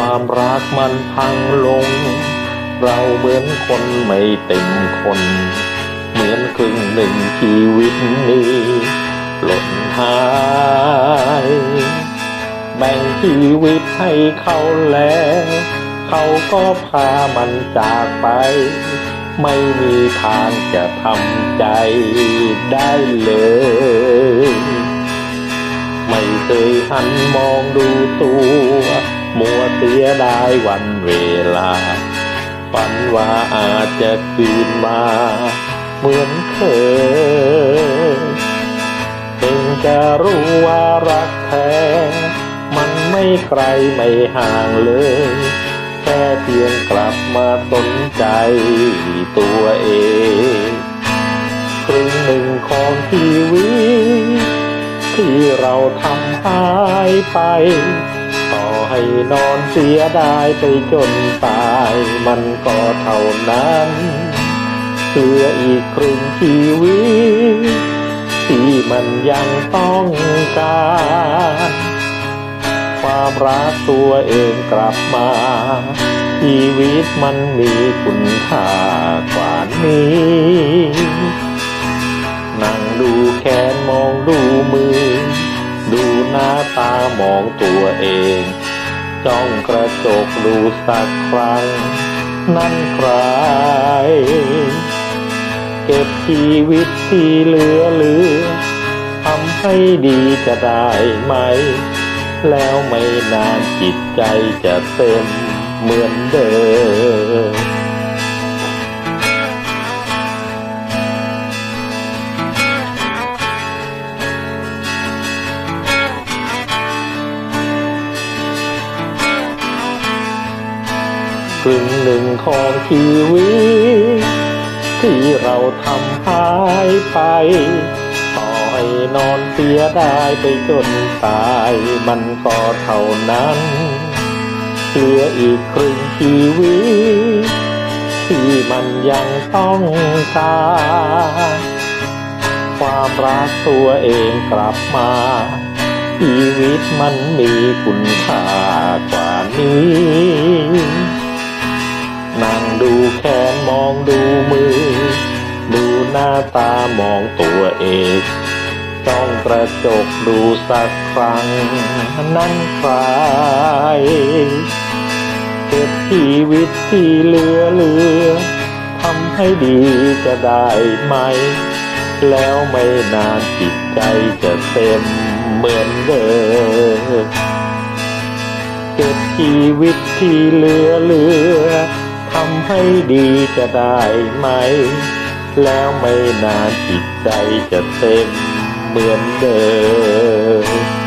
ความรักมันพังลง เราเหมือนคนไม่เต็มคน เหมือนครึ่งหนึ่งชีวิตนี้หล่นหาย แบ่งชีวิตให้เขาแล้ว เขาก็พามันจากไป ไม่มีทางจะทำใจได้เลยไม่เคยหันมองดูตัว มัวเสียดายวันเวลา ฝันว่าอาจจะคืนมา เหมือนเคยเพิ่งจะรู้ว่ารักแท้ มันไม่ไกลไม่ห่างเลย แค่เพียงกลับมาสนใจตัวเองครึ่งหนึ่งของชีวิตที่เราทำหายไป ให้นอนเสียดายไปจนตายมันก็เท่านั้นเหลืออีกครึ่งชีวิตที่มันยังต้องการ ความรักตัวเองกลับมา ชีวิตมันมีคุณค่ากว่านี้ นั่งดูแขนมองดูมือ ดูหน้าตามองตัวเอง จ้องกระจกดูสักครั้ง นั่นใคร เก็บชีวิตที่เหลือเหลือทำให้ดีจะได้ไหม แล้วไม่นานจิตใจจะเต็มเหมือนเดิม ครึ่งหนึ่งของชีวิต ที่เราทำหายไป ต่อให้นอนเสียได้ไปจนตายมันก็เท่านั้นเหลืออีกครึ่งชีวิต ที่มันยังต้องการความรักตัวเองกลับมา ชีวิตมันมีคุณค่ากว่านี้ นั่งดูแขนมองดูมือ ดูหน้าตามองตัวเองจ้องกระจกดูสักครั้ง นั่นใครเก็บชีวิตที่เหลือเหลือทำให้ดีจะได้ไหม แล้วไม่นานจิตใจจะเต็มเหมือนเดิมเก็บชีวิตที่เหลือเหลือ ให้ดีจะได้ไหม แล้วไม่นานจิตใจจะเต็มเหมือนเดิม